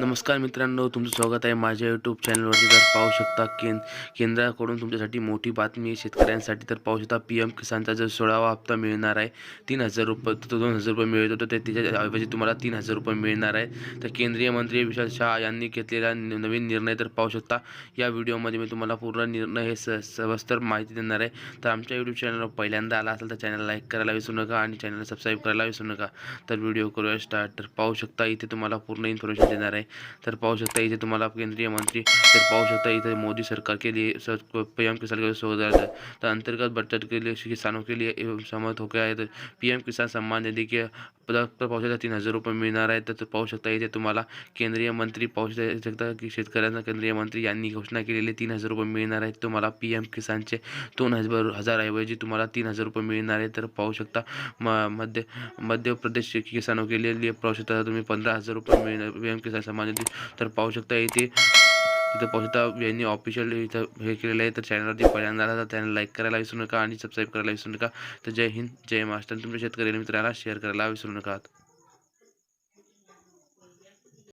नमस्कार मित्रांनो तुमचं स्वागत आहे माझ्या यूट्यूब चॅनलवरती तर पाहू शकता केंद केंद्राकडून तुमच्यासाठी मोठी बातमी आहे. शेतकऱ्यांसाठी तर पाहू शकता पी एम किसानचा जो सोळावा हप्ता मिळणार आहे तीन हजार रुपये तो दोन हजार रुपये मिळत होतो ते त्याच्याऐवजी तुम्हाला तीन हजार रुपये मिळणार आहे. तर केंद्रीय मंत्री विशाल शहा यांनी घेतलेला नवीन निर्णय तर पाहू शकता या व्हिडिओमध्ये मी तुम्हाला पूर्ण निर्णय हे स सविस्तर माहिती देणार आहे. तर आमच्या यूट्यूब चॅनलवर पहिल्यांदा आला असेल तर चॅनल लाईक करायला विसरू नका आणि चॅनल सबस्क्राईब करायला विसरू नका. तर व्हिडिओ करूया स्टार्ट. तर पाहू शकता इथे तुम्हाला पूर्ण इन्फॉर्मेशन देणार आहे. तर पाहू शकता इथे तुम्हाला केंद्रीय मंत्री, तर पाहू शकता इथे मोदी सरकार के लिए पी एम किसान के लिए तर अंतर्गत बचत के लिए, किसानों के लिए सहमत हो गया है तर पी एम किसान सम्मान निधि के पदार्थ पर तीन हजार रुपये मिळणार आहे तर पाहू शकता इथे तुम्हाला केंद्रीय मंत्री पाहू शकता. की शेतकऱ्यांना केंद्रीय मंत्री यांनी घोषणा केलेली तीन हजार रुपये मिळणार आहेत. तुम्हाला पी एम किसानचे दोन हजार हजारऐवजी तुम्हाला तीन हजार रुपये मिळणार आहे तर पाहू शकता म मध्य मध्य प्रदेश किसानो केलेली पाहू शकता तुम्ही पंधरा हजार रुपये मिळणार पी एम किसान सन्मान तर पाहू शकता इथे इथं पाहू शकता यांनी ऑफिशियल इथं हे केलेलं आहे. तर चॅनलवरती पहिल्यांदा आला तर त्यांना लाईक करायला विसरू नका आणि सबस्क्राईब करायला विसरू नका. तर जय हिंद जय महाराष्ट्र. तुमच्या शेतकरी मित्राला शेअर करायला विसरू नका.